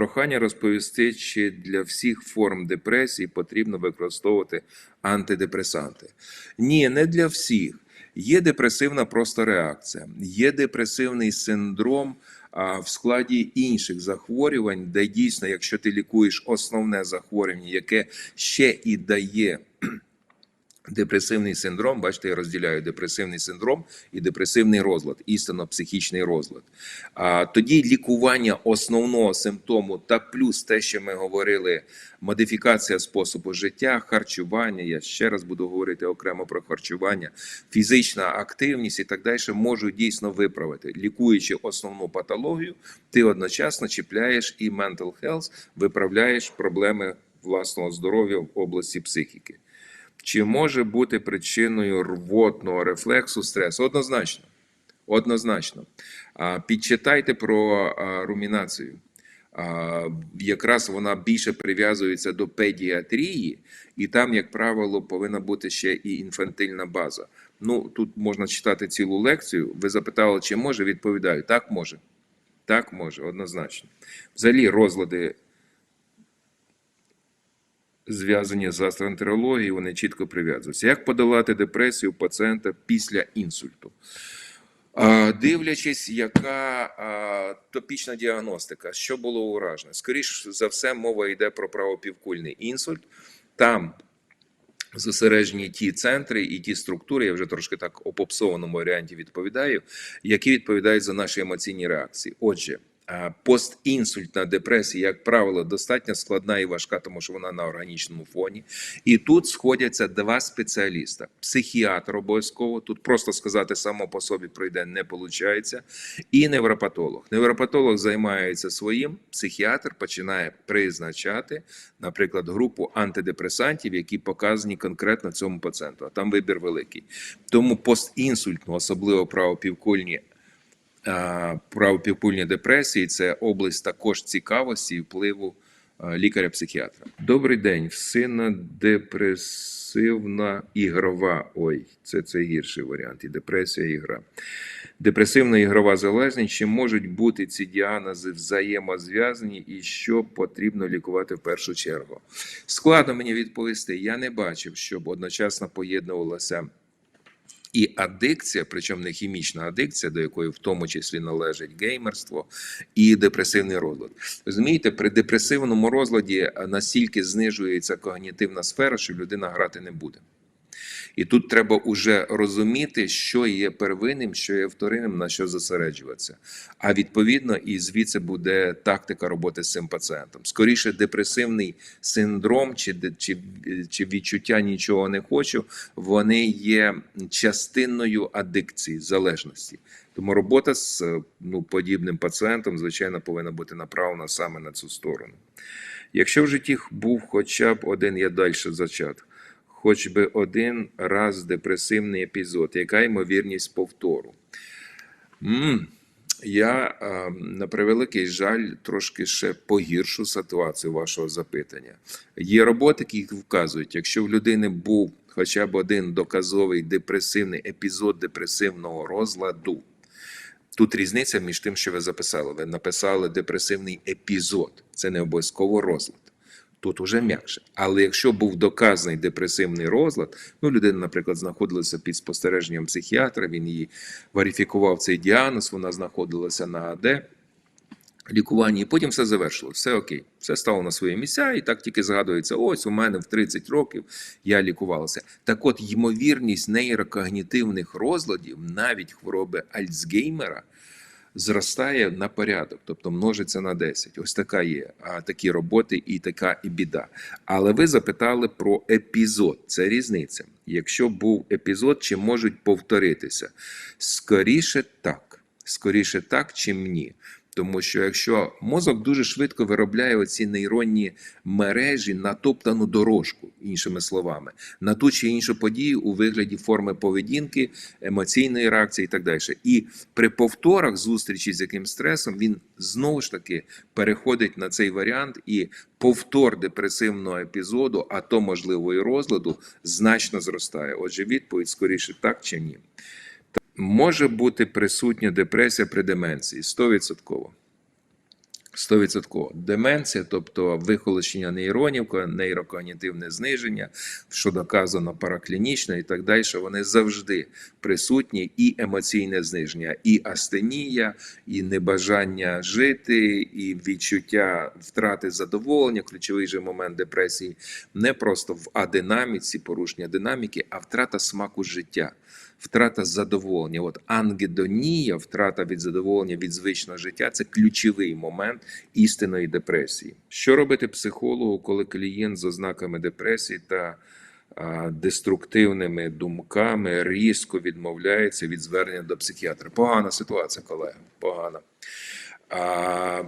Прохання розповісти, чи для всіх форм депресії потрібно використовувати антидепресанти. Ні, не для всіх. Є депресивна просто реакція, є депресивний синдром а, в складі інших захворювань, де дійсно, якщо ти лікуєш основне захворювання, яке ще і дає депресивний синдром, бачите, я розділяю депресивний синдром і депресивний розлад, істинно психічний розлад. А тоді лікування основного симптому та плюс те, що ми говорили, модифікація способу життя, харчування. Я ще раз буду говорити окремо про харчування, фізична активність і так далі можуть дійсно виправити. Лікуючи основну патологію, ти одночасно чіпляєш і mental health, виправляєш проблеми власного здоров'я в області психіки. Чи може бути причиною рвотного рефлексу стресу? Однозначно. Однозначно. Підчитайте про румінацію. Якраз вона більше прив'язується до педіатрії, і там, як правило, повинна бути ще і інфантильна база. Ну, тут можна читати цілу лекцію. Ви запитали, чи може? Відповідаю, так може. Так може, однозначно. Взагалі, розлади зв'язані з гастроентерологією, вони чітко прив'язуються. Як подолати депресію пацієнта після інсульту? Дивлячись, яка топічна діагностика, що було уражне? Скоріше за все, мова йде про правопівкульний інсульт. Там зосереджені ті центри і ті структури, я вже трошки так у попсованому варіанті відповідаю, які відповідають за наші емоційні реакції. Отже, постінсультна депресія, як правило, достатньо складна і важка, тому що вона на органічному фоні. І тут сходяться два спеціаліста: психіатр обов'язково. Тут просто сказати само по собі пройде не виходить. І невропатолог. Невропатолог займається своїм, психіатр починає призначати, наприклад, групу антидепресантів, які показані конкретно цьому пацієнту. А там вибір великий. Тому постінсультну, особливо правопівкульні а, правопівкульні депресії це область також цікавості і впливу лікаря-психіатра. Добрий день. Сина депресивна ігрова. Ой, це, це гірший варіант. І депресія, і ігра. Депресивна ігрова залежність. Чи можуть бути ці діагнози взаємозв'язані і що потрібно лікувати в першу чергу? Складно мені відповісти. Я не бачив, щоб одночасно поєднувалося і адикція, причому не хімічна адикція, до якої в тому числі належить геймерство, і депресивний розлад. Розумієте, при депресивному розладі настільки знижується когнітивна сфера, що людина грати не буде. І тут треба уже розуміти, що є первинним, що є вторинним, на що зосереджуватися. А відповідно, і звідси буде тактика роботи з цим пацієнтом. Скоріше, депресивний синдром чи, чи, чи відчуття нічого не хочу, вони є частиною адикції, залежності. Тому робота з ну, подібним пацієнтом, звичайно, повинна бути направлена саме на цю сторону. Якщо в житті був хоча б один, я далі зачат, хоч би один раз депресивний епізод, яка ймовірність повтору? м я, на превеликий жаль, трошки ще погіршу ситуацію вашого запитання. Є роботи, які вказують, якщо в людини був хоча б один доказовий депресивний епізод депресивного розладу, Тут різниця між тим, що ви записали. Ви написали депресивний епізод, це не обов'язково розлад. Тут уже м'якше. Але якщо був доказаний депресивний розлад, ну людина, наприклад, знаходилася під спостереженням психіатра, він її верифікував цей діагноз, вона знаходилася на АД лікуванні, і потім все завершилось. Все окей, все стало на свої місця, і так тільки згадується: ось у мене в 30 років я лікувалася. Так от, ймовірність нейрокогнітивних розладів, навіть хвороби Альцгеймера, зростає на порядок, тобто множиться на 10. Ось така є а, такі роботи і така і біда. Але ви запитали про епізод. Це різниця. Якщо був епізод, чи можуть повторитися? Скоріше так. Скоріше так, чим ні. Тому що якщо мозок дуже швидко виробляє оці нейронні мережі натоптану дорожку, іншими словами, на ту чи іншу подію у вигляді форми поведінки, емоційної реакції і так далі. І при повторах зустрічі з яким стресом він знову ж таки переходить на цей варіант, і повтор депресивного епізоду, а то можливо і розладу, значно зростає. Отже, відповідь скоріше так чи ні. Може бути присутня депресія при деменції 100%. 100%. Деменція, тобто вихолощення нейронів, нейрокогнітивне зниження, що доказано параклінічно і так далі, вони завжди присутні, і емоційне зниження, і астенія, і небажання жити, і відчуття втрати задоволення, ключовий же момент депресії, не просто в адинаміці, порушення динаміки, а втрата смаку життя. Втрата задоволення, от ангедонія, втрата від задоволення від звичного життя це ключовий момент істинної депресії. Що робити психологу, коли клієнт з ознаками депресії та а, деструктивними думками різко відмовляється від звернення до психіатра? Погана ситуація, колеги. Погана. А,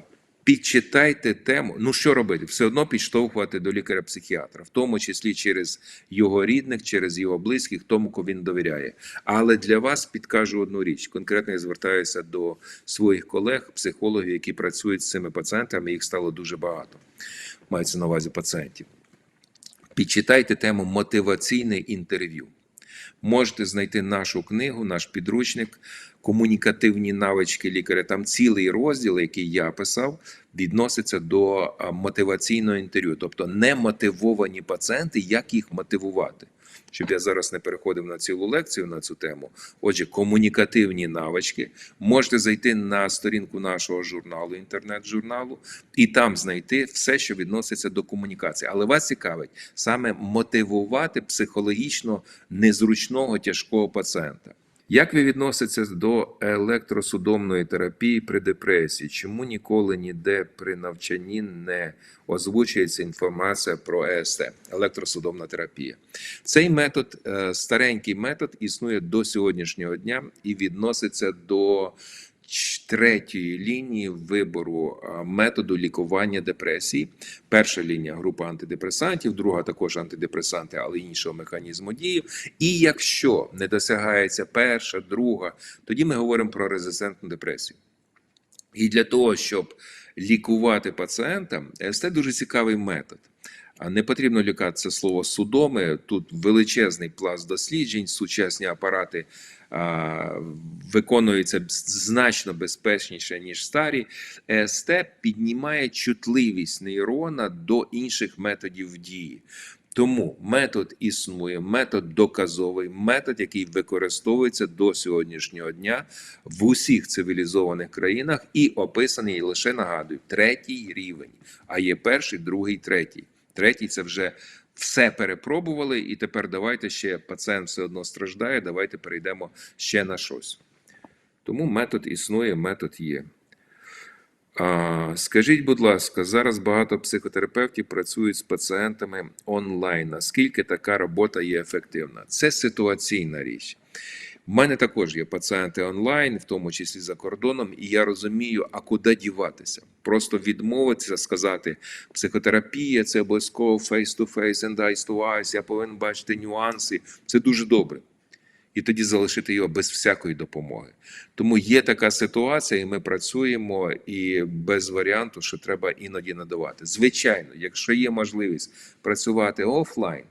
Підчитайте тему. Ну що робити? Все одно підштовхувати до лікаря-психіатра, в тому числі через його рідних, через його близьких, тому кому він довіряє. Але для вас підкажу одну річ. Конкретно я звертаюся до своїх колег, психологів, які працюють з цими пацієнтами. Їх стало дуже багато. Мається на увазі пацієнтів. Підчитайте тему мотиваційне інтерв'ю. Можете знайти нашу книгу, наш підручник, комунікативні навички лікаря. Там цілий розділ, який я писав, відноситься до мотиваційного інтерв'ю, тобто немотивовані пацієнти, як їх мотивувати. Щоб я зараз не переходив на цілу лекцію на цю тему. Отже, комунікативні навички. Можете зайти на сторінку нашого журналу, інтернет-журналу, і там знайти все, що відноситься до комунікації. Але вас цікавить саме мотивувати психологічно незручного тяжкого пацієнта. Як ви відноситеся до електросудомної терапії при депресії? Чому ніколи ніде при навчанні не озвучується інформація про ЕСТ електросудомна терапія? Цей метод, е, старенький метод, існує до сьогоднішнього дня і відноситься до третьої лінії вибору методу лікування депресії. Перша лінія група антидепресантів, друга також антидепресанти, але іншого механізму дії. І якщо не досягається перша, друга, тоді ми говоримо про резистентну депресію. І для того, щоб лікувати пацієнта, СТ дуже цікавий метод. Не потрібно лікатися слово судоми. Тут величезний пласт досліджень, сучасні апарати виконуються значно безпечніше, ніж старі. ЕСТ піднімає чутливість нейрона до інших методів дії. Тому метод існує, метод доказовий, метод, який використовується до сьогоднішнього дня в усіх цивілізованих країнах і описаний лише нагадую, третій рівень. А є перший, другий, третій. Третій це вже все перепробували, і тепер давайте ще пацієнт все одно страждає. Давайте перейдемо ще на щось. Тому метод існує, метод є. А, скажіть, будь ласка, зараз багато психотерапевтів працюють з пацієнтами онлайн. Наскільки така робота є ефективна? Це ситуаційна річ. У мене також є пацієнти онлайн, в тому числі за кордоном, і я розумію, а куди діватися. Просто відмовитися, сказати, психотерапія це обов'язково face-to-face and eyes to eyes, я повинен бачити нюанси. Це дуже добре. І тоді залишити його без всякої допомоги. Тому є така ситуація, і ми працюємо і без варіанту, що треба іноді надавати. Звичайно, якщо є можливість працювати офлайн,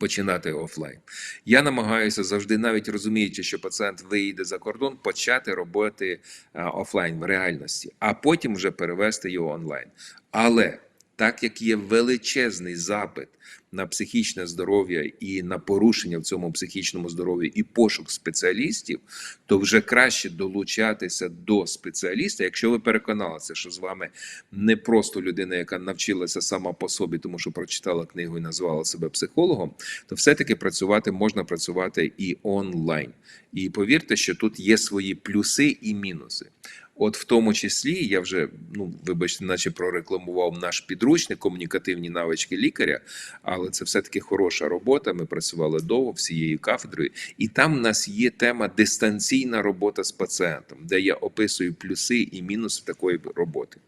починати офлайн. Я намагаюся завжди, навіть розуміючи, що пацієнт виїде за кордон, почати роботи офлайн в реальності, а потім вже перевести його онлайн. Але так як є величезний запит на психічне здоров'я і на порушення в цьому психічному здоров'ї і пошук спеціалістів, то вже краще долучатися до спеціаліста, якщо ви переконалися, що з вами не просто людина, яка навчилася сама по собі, тому що прочитала книгу і назвала себе психологом, то все-таки працювати можна працювати і онлайн. І повірте, що тут є свої плюси і мінуси. От в тому числі я вже, ну вибачте, наче прорекламував наш підручник комунікативні навички лікаря, але це все-таки хороша робота. Ми працювали довго всією кафедрою, і там в нас є тема дистанційна робота з пацієнтом, де я описую плюси і мінуси такої роботи.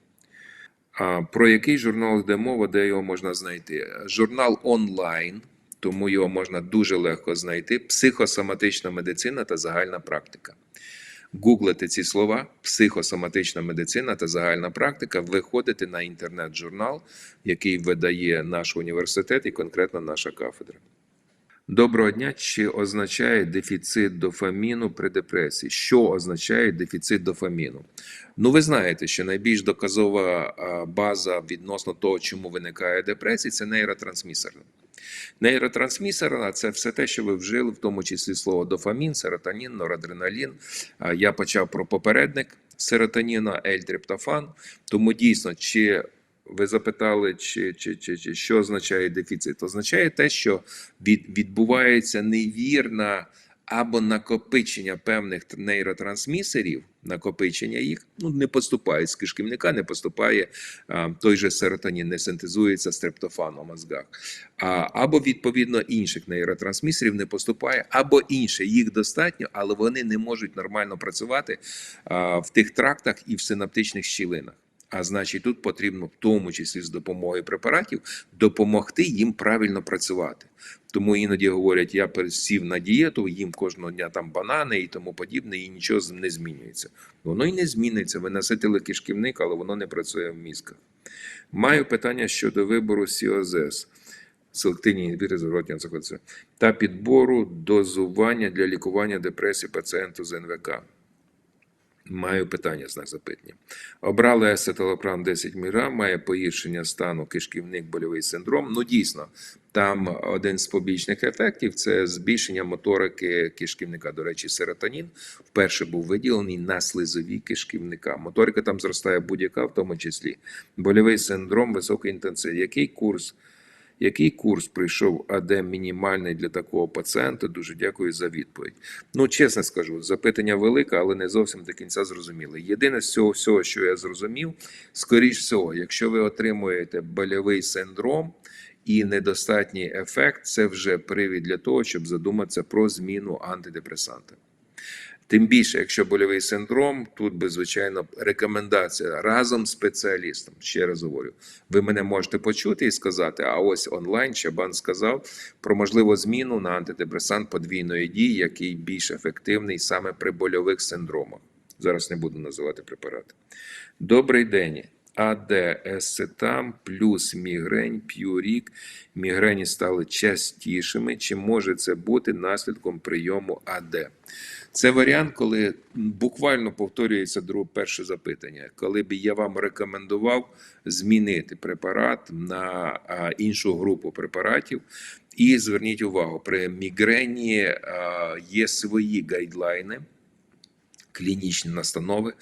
А про який журнал йде мова, де його можна знайти? Журнал онлайн, тому його можна дуже легко знайти. Психосоматична медицина та загальна практика. Гуглите ці слова, психосоматична медицина та загальна практика, виходите на інтернет-журнал, який видає наш університет і конкретно наша кафедра. Доброго дня. Чи означає дефіцит дофаміну при депресії? Що означає дефіцит дофаміну? Ну, ви знаєте, що найбільш доказова база відносно того, чому виникає депресія, це нейротрансмісер. Нейротрансмісер це все те, що ви вжили, в тому числі слово дофамін, серотонін, норадреналін. Я почав про попередник серотоніна, L-триптофан. Тому дійсно, чи ви запитали, чи, чи, чи, чи що означає дефіцит? Означає те, що від, відбувається невірна або накопичення певних нейротрансмісерів, накопичення їх ну не поступає з кишківника, не поступає а, той же серотонін, не синтезується стрептофан у мозгах. А, або відповідно інших нейротрансмісерів не поступає, або інше їх достатньо, але вони не можуть нормально працювати а, в тих трактах і в синаптичних щілинах. А значить, тут потрібно, в тому числі з допомогою препаратів, допомогти їм правильно працювати. Тому іноді говорять, я пересів на дієту, їм кожного дня там банани і тому подібне, і нічого не змінюється. Воно і не зміниться. Ви наситили кишківник, але воно не працює в мізках. Маю питання щодо вибору СІОЗЕС. Селективні інгібітори зворотнього циклоцю, та підбору дозування для лікування депресії пацієнту з НВК. Маю питання, знак запитання. Обрали ацетилопрам 10 мг, має погіршення стану кишківник, больовий синдром. Ну, дійсно, там один з побічних ефектів це збільшення моторики кишківника. До речі, серотонін вперше був виділений на слизові кишківника. Моторика там зростає будь-яка, в тому числі. Больовий синдром, високий інтенсив. Який курс? Який курс прийшов АД мінімальний для такого пацієнта? Дуже дякую за відповідь. Ну, чесно скажу, запитання велике, але не зовсім до кінця зрозуміле. Єдине з цього всього, що я зрозумів, скоріш всього, якщо ви отримуєте больовий синдром і недостатній ефект, це вже привід для того, щоб задуматися про зміну антидепресанта. Тим більше, якщо больовий синдром, тут би звичайно рекомендація разом з спеціалістом. Ще раз говорю, ви мене можете почути і сказати, а ось онлайн Чабан сказав про можливу зміну на антидепресант подвійної дії, який більш ефективний саме при больових синдромах. Зараз не буду називати препарати. Добрий день. АД, есцетам плюс мігрень, п'юрік. Мігрені стали частішими. Чи може це бути наслідком прийому АД? Це варіант, коли буквально повторюється друге перше запитання, коли б я вам рекомендував змінити препарат на іншу групу препаратів. І зверніть увагу, при мігрені є свої гайдлайни клінічні настанови.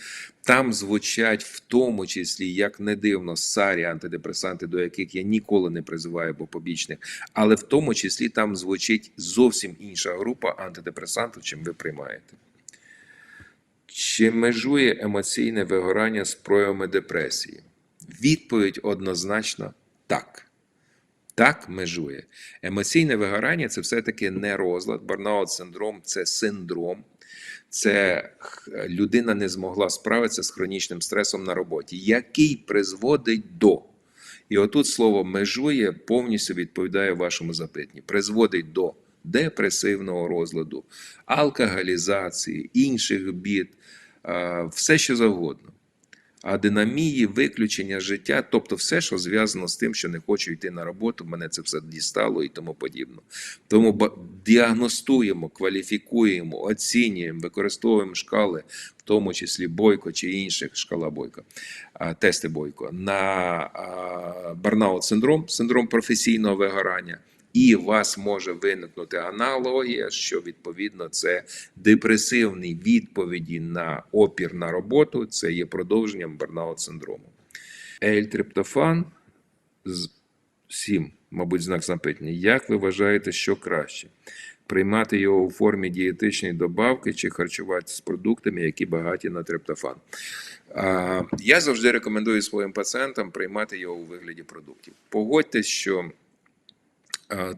Там звучать в тому числі, як не дивно, сарі антидепресанти, до яких я ніколи не призиваю, бо побічних, але в тому числі там звучить зовсім інша група антидепресантів, чим ви приймаєте. Чи межує емоційне вигорання з проявами депресії? Відповідь однозначно так. Так, межує. Емоційне вигорання це все-таки не розлад. Барнаут синдром це синдром. Це людина не змогла справитися з хронічним стресом на роботі, який призводить до. І отут слово межує повністю відповідає вашому запитанню. Призводить до депресивного розладу, алкоголізації, інших бід, все що завгодно. Адинамії, виключення життя, тобто все, що зв'язано з тим, що не хочу йти на роботу, мене це все дістало і тому подібне. Тому діагностуємо, кваліфікуємо, оцінюємо, використовуємо шкали, в тому числі Бойко чи інших шкала Бойко, тести Бойко, на барнаут синдром, синдром професійного вигорання. І вас може виникнути аналогія, що відповідно це депресивні відповіді на опір на роботу, це є продовженням барнаут синдрому. L-триптофан з 7, мабуть, знак запитання. Як ви вважаєте, що краще? Приймати його у формі дієтичної добавки чи харчуватися з продуктами, які багаті на триптофан? Я завжди рекомендую своїм пацієнтам приймати його у вигляді продуктів. Погодьтесь, що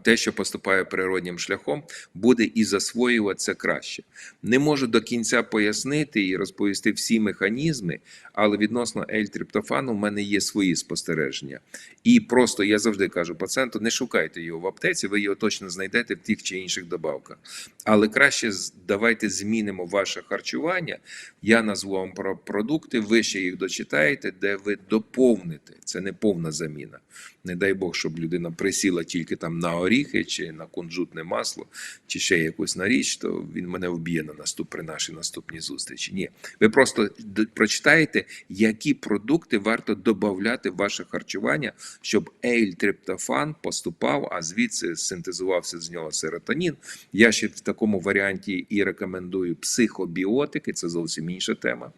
те, що поступає природнім шляхом, буде і засвоюватися краще. Не можу до кінця пояснити і розповісти всі механізми, але відносно L-триптофану в мене є свої спостереження. І просто я завжди кажу пацієнту, не шукайте його в аптеці, ви його точно знайдете в тих чи інших добавках. Але краще давайте змінимо ваше харчування. Я назву вам про продукти, ви ще їх дочитаєте, де ви доповните. Це не повна заміна. Не дай Бог, щоб людина присіла тільки там на оріхи чи на кунжутне масло, чи ще якусь на річ, то він мене вб'є на наступ при нашій наступній зустрічі. Ні, ви просто прочитаєте, які продукти варто додати в ваше харчування, щоб ейль-триптофан поступав, а звідси синтезувався з нього серотонін. Я ще в такому варіанті і рекомендую психобіотики, це зовсім інша тема.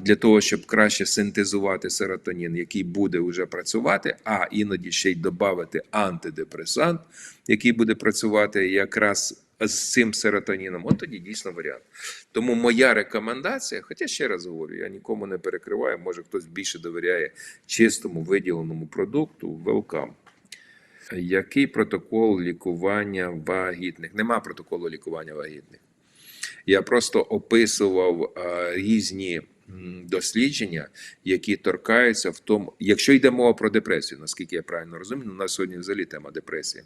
Для того, щоб краще синтезувати серотонін, який буде вже працювати, а іноді ще й додати антидепресант, який буде працювати якраз з цим серотоніном, от тоді дійсно варіант. Тому моя рекомендація, хоча ще раз говорю, я нікому не перекриваю, може хтось більше довіряє чистому виділеному продукту, welcome. Який протокол лікування вагітних? Нема протоколу лікування вагітних. Я просто описував е, різні дослідження, які торкаються в тому, якщо йде мова про депресію, наскільки я правильно розумію, у нас сьогодні взагалі тема депресії.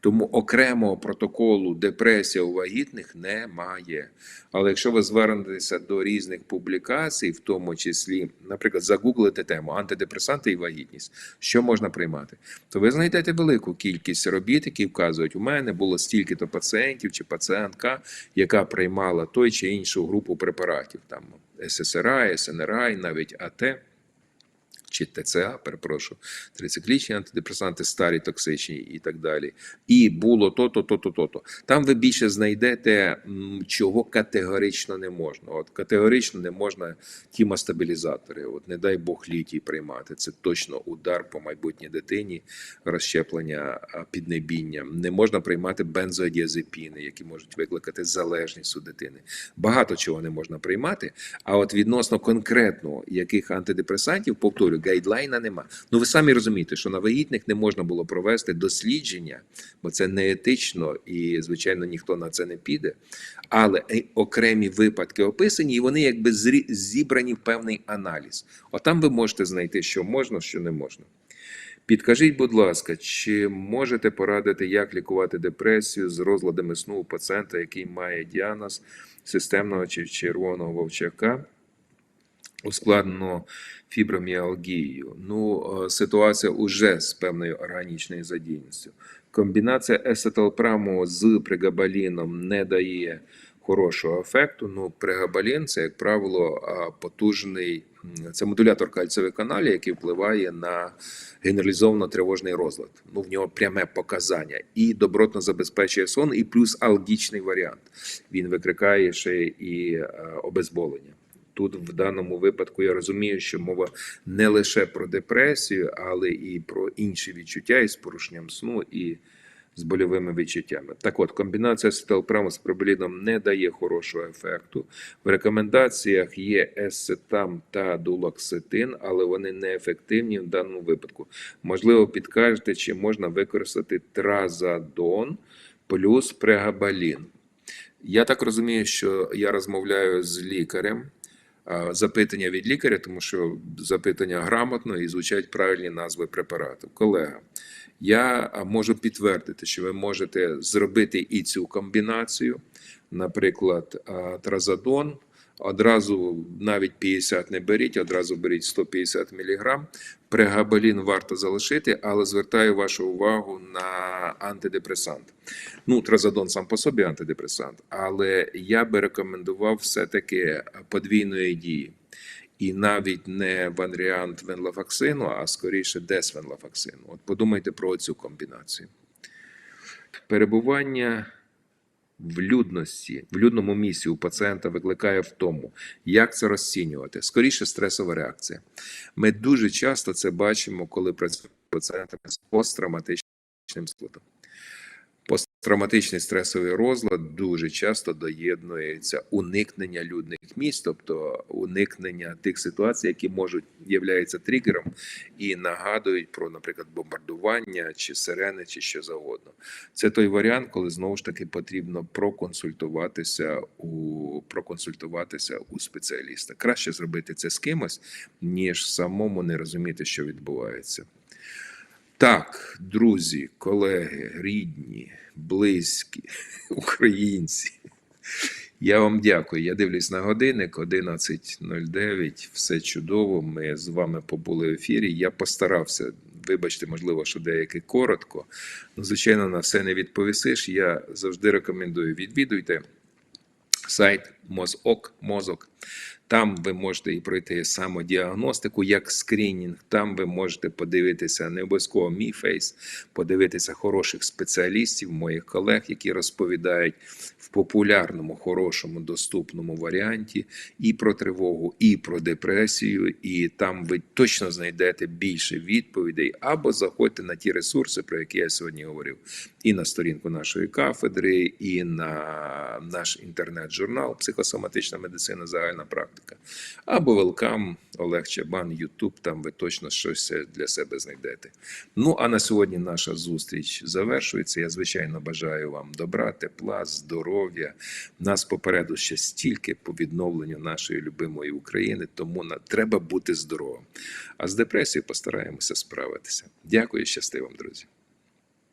Тому окремого протоколу депресія у вагітних немає. Але якщо ви звернетеся до різних публікацій, в тому числі, наприклад, загуглите тему антидепресанти і вагітність, що можна приймати, то ви знайдете велику кількість робіт, які вказують, у мене було стільки-то пацієнтів чи пацієнтка, яка приймала той чи іншу групу препаратів, там ССРА, СНРА, навіть АТ чи ТЦА, перепрошую, трициклічні антидепресанти, старі токсичні і так далі. І було то-то, то-то, то-то. Там ви більше знайдете, чого категорично не можна. От категорично не можна тімостабілізатори. От не дай Бог літій приймати. Це точно удар по майбутній дитині, розщеплення піднебіння. Не можна приймати бензодіазепіни, які можуть викликати залежність у дитини. Багато чого не можна приймати. А от відносно конкретно яких антидепресантів, повторю, гайдлайна нема. Ну ви самі розумієте, що на вагітних не можна було провести дослідження, бо це неетично і, звичайно, ніхто на це не піде. Але е, окремі випадки описані, і вони якби зрі- зібрані в певний аналіз. Отам ви можете знайти, що можна, що не можна. Підкажіть, будь ласка, чи можете порадити, як лікувати депресію з розладами сну у пацієнта, який має діагноз системного чи червоного вовчака, ускладнено фіброміалгією? Ну, е, ситуація уже з певною органічною задійністю. Комбінація есеталпраму з прегабаліном не дає хорошого ефекту. Ну, прегабалін це, як правило, потужний це модулятор кальцевих каналів, який впливає на генералізовано тривожний розлад. Ну, в нього пряме показання і добротно забезпечує сон, і плюс алгічний варіант. Він викликає ще і е, обезболення. Тут в даному випадку я розумію, що мова не лише про депресію, але і про інші відчуття із порушенням сну і з больовими відчуттями. Так от, комбінація стелпраму з пробеліном не дає хорошого ефекту. В рекомендаціях є есцетам та дулоксетин, але вони неефективні в даному випадку. Можливо, підкажете, чи можна використати тразадон плюс прегабалін. Я так розумію, що я розмовляю з лікарем. Запитання від лікаря, тому що запитання грамотно і звучать правильні назви препарату. Колега, я можу підтвердити, що ви можете зробити і цю комбінацію, наприклад, тразодон. Одразу навіть 50 не беріть, одразу беріть 150 мг. Прегабалін варто залишити, але звертаю вашу увагу на антидепресант. Ну, тразодон сам по собі антидепресант, але я би рекомендував все-таки подвійної дії. І навіть не варіант венлафаксину, а скоріше десвенлафаксину. От подумайте про цю комбінацію. Перебування в людності, в людному місці у пацієнта викликає втому. Як це розцінювати? Скоріше стресова реакція. Ми дуже часто це бачимо, коли працюємо з пацієнтами з посттравматичним складом. Посттравматичний стресовий розлад дуже часто доєднується уникнення людних місць, тобто уникнення тих ситуацій, які можуть являються тригером і нагадують про, наприклад, бомбардування чи сирени, чи що завгодно. Це той варіант, коли знову ж таки потрібно проконсультуватися у проконсультуватися у спеціаліста. Краще зробити це з кимось, ніж самому не розуміти, що відбувається. Так, друзі, колеги, рідні, близькі, українці. Я вам дякую. Я дивлюсь на годинник 11.09. Все чудово. Ми з вами побули в ефірі. Я постарався Вибачте, можливо, що деяке коротко. Ну, звичайно, на все не відповісиш. Я завжди рекомендую відвідуйте сайт Мозок, мозок. Там ви можете і пройти самодіагностику як скринінг. Там ви можете подивитися не обов'язково мій фейс, подивитися хороших спеціалістів, моїх колег, які розповідають в популярному, хорошому, доступному варіанті і про тривогу, і про депресію. І там ви точно знайдете більше відповідей, або заходьте на ті ресурси, про які я сьогодні говорив, і на сторінку нашої кафедри, і на наш інтернет-журнал Психосоматична медицина, загальна практика. Або Велкам, Олег Чабан, Ютуб, там ви точно щось для себе знайдете. Ну а на сьогодні наша зустріч завершується. Я звичайно бажаю вам добра, тепла, здоров'я. Нас попереду ще стільки по відновленню нашої любимої України, тому на треба бути здоровим. А з депресією постараємося справитися. Дякую, щасти друзі.